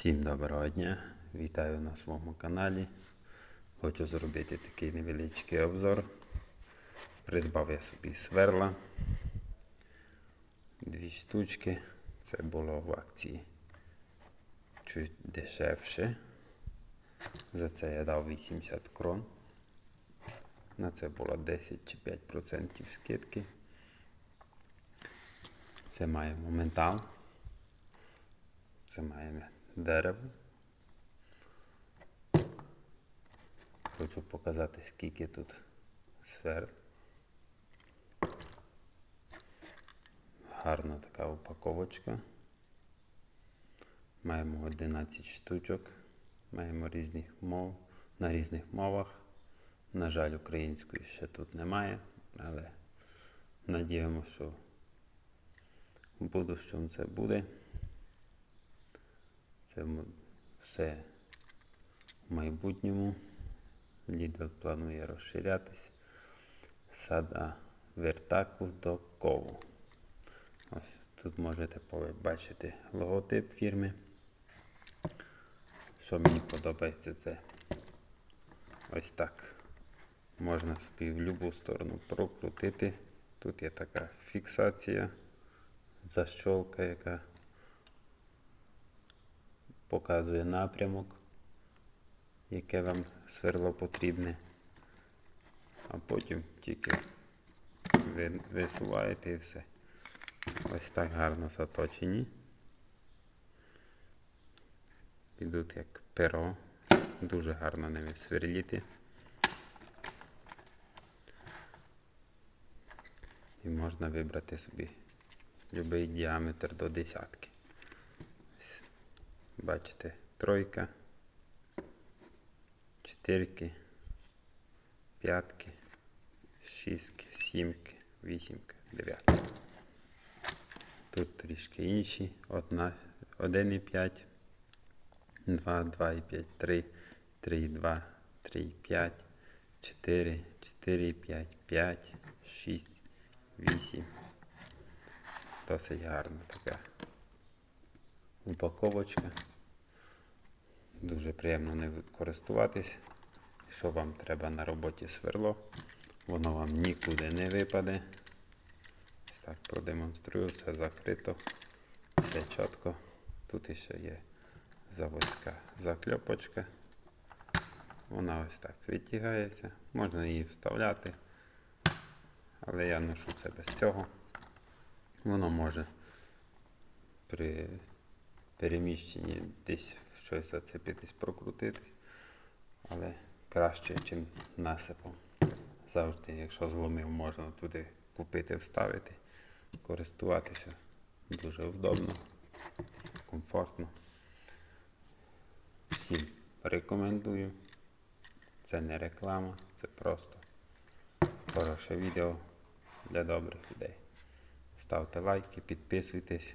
Всім доброго дня! Вітаю на своєму каналі. Хочу зробити такий невеличкий обзор. Придбав я собі сверла. Дві штучки. Це було в акції чуть дешевше. За це я дав 80 крон. На це було 10 чи 5% скидки. Це маємо метал. Це маємо дерево. Хочу показати, скільки тут сфер. Гарна така упаковочка. Маємо 11 штучок. Маємо різних мов на різних мовах. На жаль, української ще тут немає, але надіємося, що в будущому це буде. Це все в майбутньому. Lidl планує розширятись. Сада Вертаку до Кову. Ось тут можете побачити логотип фірми. Що мені подобається, це ось так. Можна собі в будь-яку сторону прокрутити. Тут є така фіксація, защолка, яка показує напрямок, яке вам сверло потрібне. А потім тільки ви висуваєте і все. Ось так гарно заточені. Ідуть як перо. Дуже гарно ними сверліти. І можна вибрати собі будь-який діаметр до десятки. Бачите, тройка, чотирки, п'ятки, шістки, сімки, вісімки, дев'ятки. Тут трішки інші. Одна, 1,5, 2, 2,5, 3, 3,2, 3,5, 4, 4,5, 5, 6, 8. Досить гарна така упаковочка. Дуже приємно нею користуватись. Якщо вам треба на роботі сверло, воно вам нікуди не випаде. Ось так продемонструю, все закрито, все чітко. Тут ще є заводська закльопочка. Вона ось так витягається. Можна її вставляти, але я ношу це без цього. Воно може при переміщенні десь щось зацепитись, прокрутитись, але краще, ніж насипом. Завжди, якщо зломив, можна туди купити, вставити, користуватися. Дуже вдобно, комфортно. Всім рекомендую. Це не реклама, це просто хороше відео для добрих людей. Ставте лайки, підписуйтесь.